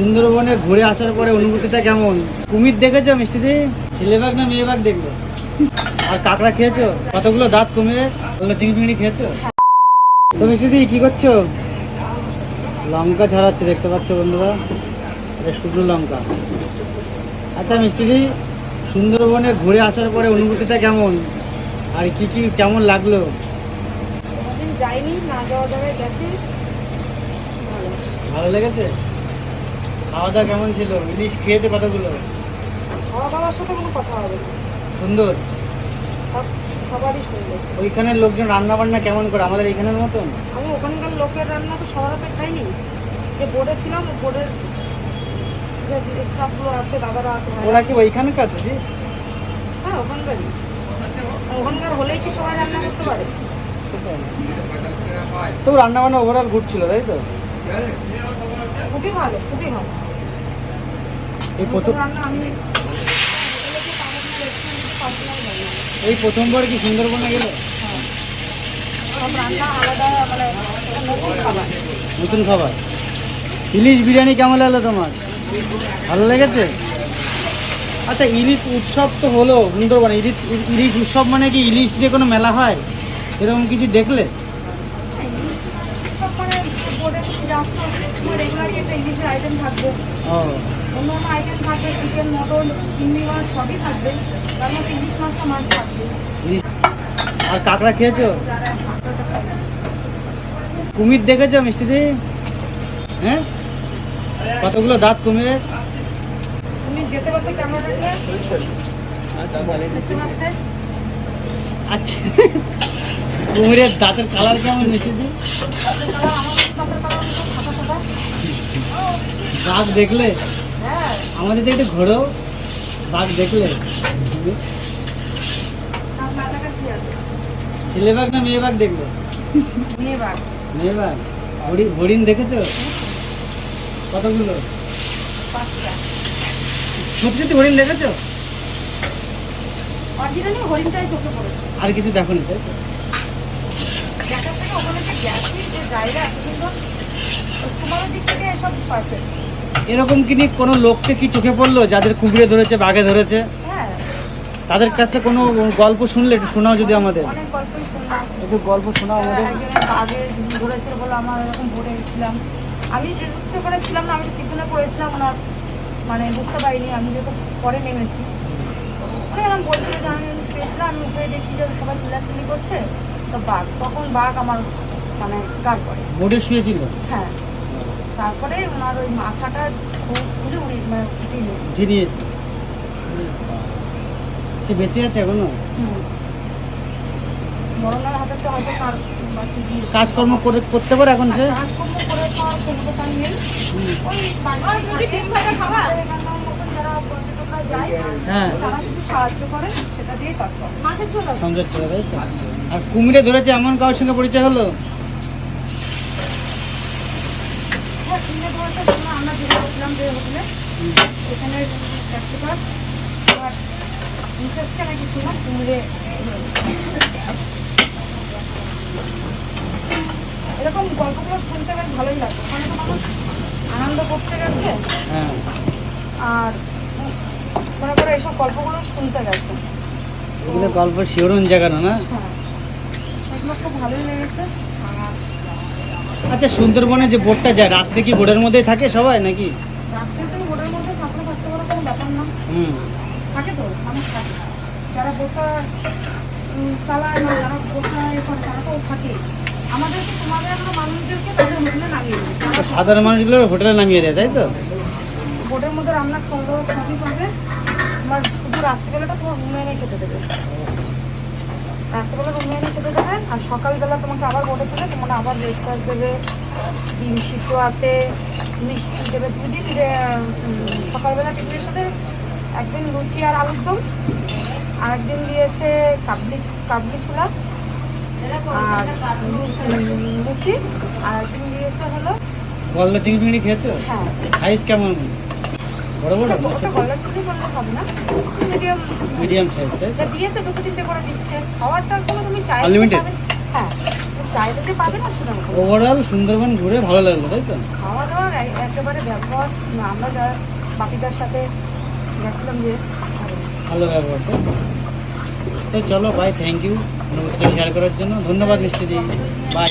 সুন্দরবনে ঘুরে আসার পরে অনুভূতিটা কেমন? কুমির দেখেছ মিষ্টিদি? ছেলে বাঘ না মেয়ে বাঘ দেখল আর কাঁকড়া খেয়েছো? কতগুলো দাঁত কুমিরে চিংড়ি খেয়েছো? তো মিষ্টিদি কি করছ? লঙ্কা ছাড়াচ্ছে দেখতে পাচ্ছ বন্ধুরা? এটা শুকনো লঙ্কা। আচ্ছা মিষ্টিদি সুন্দরবনে ঘুরে আসার পরে অনুভূতিটা কেমন? আর কি কি কেমন লাগল? যাইনি না যাওয়া গেছি। ভালো লেগেছে? খাওয়া দাওয়া কেমন ছিল? ইলিশ খেয়েছে কতগুলো? খাওয়া দাওয়ার সাথে কোনো কথা হবে না। সুন্দর। সব সবারই সুন্দর। ওইখানের লোকজন রান্না বান্না কেমন করে? আমাদের এখানের মতন? আমি ওখানকার লোকের রান্না তো সবার হাতে খাইনি। যে বোর্ডে ছিলাম বোর্ডের যে স্টাফগুলো আছে দাদারা আছে ওরা কি ওইখানকার দিদি? হ্যাঁ ওখানকারই। ওখানকার হলেই কি সবাই রান্না করতে পারে। তো রান্না বান্না ওভারঅল ঘুরছিল তাই তো? খুবই ভালো খুবই ভালো। এই প্রথম রান্না আমি। এই প্রথমবার কি সুন্দরবনে গেলে? সব রান্না আলাদা মানে নতুন খাবার। নতুন খাবার। ইলিশ বিরিয়ানি কেমন লাগল তোমার? ভালো লেগেছে? আচ্ছা ইলিশ উৎসব তো হলো সুন্দরবনে। ইলিশ ইলিশ উৎসব মানে কি ইলিশ দিয়ে কোনো মেলা হয়? এরকম কিছু দেখলে সব মানে আর কাঁকড়া খেয়েছো? কুমির দেখেছ মিষ্টিদি হ্যাঁ? কতগুলো দাঁত পারতে আচ্ছা কুমিরের দাঁতের কালার কেমন মিষ্টিদি তাদের কালার আমাদের তাদের কালার মতো সাদা সাদা বাঘ দেখলে? হ্যাঁ আমাদের তো একটু ঘোরো বাঘ দেখলে। ছেলে বাঘ না মেয়ে বাঘ দেখলে? মেয়ে বাঘ। মেয়ে বাঘ। হরিণ দেখেছ কতগুলো? সত্যি সত্যি হরিণ দেখেছ আর কিছু দেখো নি তাই তো? দেখার থেকে ওখানে যে গেছি যে জায়গা এত সুন্দর তোমার দিক থেকে এসব পারফেক্ট এরকম কি কোনো লোককে কি চোখে পড়ল? যাদের কুকুরে ধরেছে বাঘে ধরেছে? হ্যাঁ। তাদের কাছে কোনো গল্প শুনলে একটু শোনাও যদি আমাদের। একটু গল্প শোনাও আমাদের। আগে বলে আমার এরকম গেছিলাম আমি করে ছিলাম না আমি তো পিছনে পড়েছিলাম ওনার মানে বুঝতে পারিনি আমি যেহেতু পরে নেমেছি। উনি এরকম বলছিল যে আমি পেয়েছিলাম আমি উঠে দেখি যে সবাই চিল্লাচিল্লি করছে। তো বাঘ তখন বাঘ আমার মানে গাড় করে। বোর্ডে শুয়েছিল? হ্যাঁ। তারপরে ওনার ওই মাথাটা খুলে উড়ে মানে সে বেঁচে আছে এখনও? মরণের হাতে তো হয়তো তার কাজকর্ম করে করতে পারে এখন সে? কাজকর্ম করে খাওয়ার ক্ষমতা নেই। ওই বাড়িতে ডিম ভাজা খাবার যারা পর্যটকরা যায় হ্যাঁ। তারা কিছু সাহায্য করে সেটা দিয়ে কাজ চলে। সংসার চলে আর কুমিরে ধরেছে এমন কারোর সঙ্গে পরিচয় হলো হ্যাঁ তিনটে আমরা যেটা যে হোটেলে প্র্যাকটিকাল আর নাকি এরকম গল্পগুলো শুনতে বেশ ভালোই লাগে ওখানে তো মানুষ আনন্দ করতে গেছে। হ্যাঁ। আর মনে করে এইসব গল্পগুলো শুনতে গেছে। গল্প শিহরণ জায়গানো না খুব ভালোই লেগেছে। আচ্ছা সুন্দরবনে যে বোটটা যায় রাত্রে কি বোটের মধ্যেই থাকে সবাই নাকি? রাত্রে তুমি বোটের মধ্যে থাকলে থাকতে পারো কোনো ব্যাপার না। হুম। থাকে তো মানুষ থাকে। যারা বোটটা উম, চালায় না যারা বোটটা এ তারা তো থাকে আমাদেরকে তোমাদের আমরা মানুষদেরকে তাদের হোটেলে নামিয়ে দিই সাধারণ মানুষগুলো হোটেলে নামিয়ে দেয় তাই তো? বোটের মধ্যে রান্না খাওয়া সবই পাবে তোমার শুধু রাত্রিবেলাটা তোমার রুমে এনে খেতে দেবে। রাত্রিবেলা রুমে এনে খেতে আর সকালবেলা তোমাকে আবার বোটে তুলে তোমাকে আবার ব্রেকফাস্ট দেবে ডিম সিদ্ধ আছে মিষ্টি দেবে দুদিন সকালবেলা টিফিনের সাথে একদিন লুচি আর আলুর দম আর একদিন দিয়েছে কাবলি কাবলি ছোলা আর লুচি আর একদিন দিয়েছে হলো গলদা চিংড়ি ফিংড়ি খেয়েছো? হ্যাঁ। সাইজ কেমন? বড় বড়? ওটা ওটা গলা চিংড়ি বললে হবে না। মিডিয়াম মিডিয়াম সাইজ দিয়েছে দুটো তিনটে করে দিচ্ছে। খাওয়ারটা কোনো পাবে। হ্যাঁ। চাইলে যে পাবে না ওভারঅল সুন্দরবন ঘুরে ভালো লাগল তাই তো? খাওয়া দাওয়ার একেবারে ব্যবহার আমরা যা বাপিদার সাথে গেছিলাম যে ভালো। ব্যবহার তো? তো চলো বাই থ্যাংক ইউ অনুভূতিটা শেয়ার করার জন্য। ধন্যবাদ মিষ্টি দি। বাই